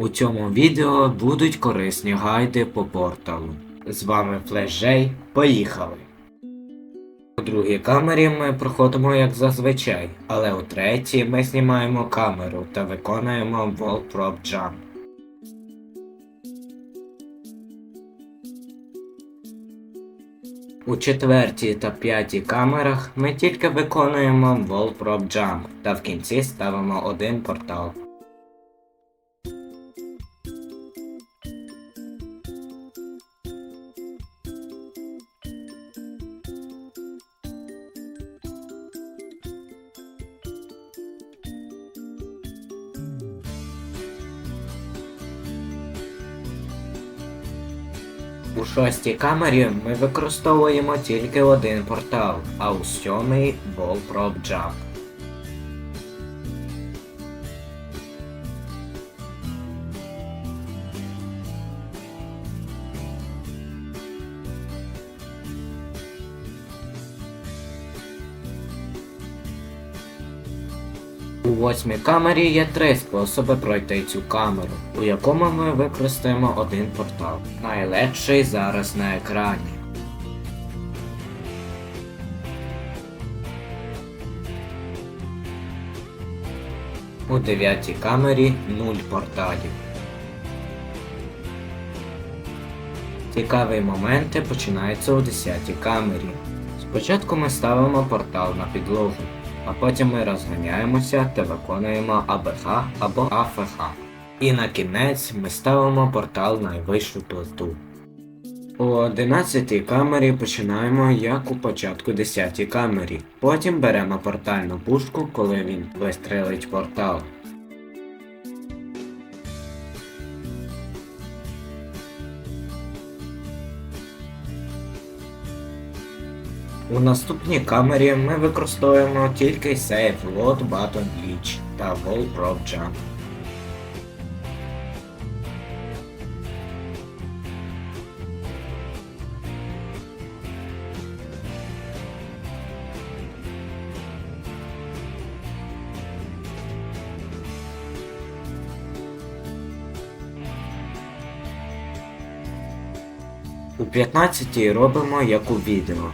У цьому відео будуть корисні гайди по порталу. З вами FlashJ, поїхали! У другій камері ми проходимо як зазвичай, але у третій ми знімаємо камеру та виконуємо Wall Prop Jump. У четвертій та п'ятій камерах ми тільки виконуємо Wall Prop Jump та в кінці ставимо один портал. У шостій камері ми використовуємо тільки один портал, а у сьомий Ball Prop Jump. У восьмій камері є три способи пройти цю камеру, у якому ми використаємо один портал. Найлегший зараз на екрані. У дев'ятій камері нуль порталів. Цікаві моменти починаються у 10 камері. Спочатку ми ставимо портал на підлогу, а потім ми розганяємося та виконуємо АБХ або АФХ. І на кінець ми ставимо портал на найвищу плиту. У 11 камері починаємо як у початку 10 камері. Потім беремо портальну пушку, коли він вистрелить портал. У наступній камері ми використовуємо тільки Save Load Button Glitch та Wall Prop Jump. У 15 робимо як у відео.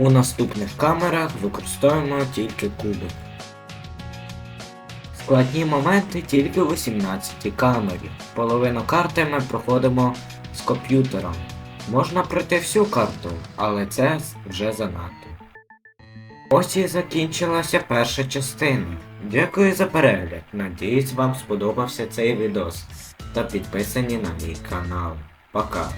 У наступних камерах використовуємо тільки кубик. Складні моменти тільки у 18 камері. Половину карти ми проходимо з комп'ютером. Можна пройти всю карту, але це вже занадто. Ось і закінчилася перша частина. Дякую за перегляд. Надіюсь вам сподобався цей відос. Та підписані на мій канал. Пока.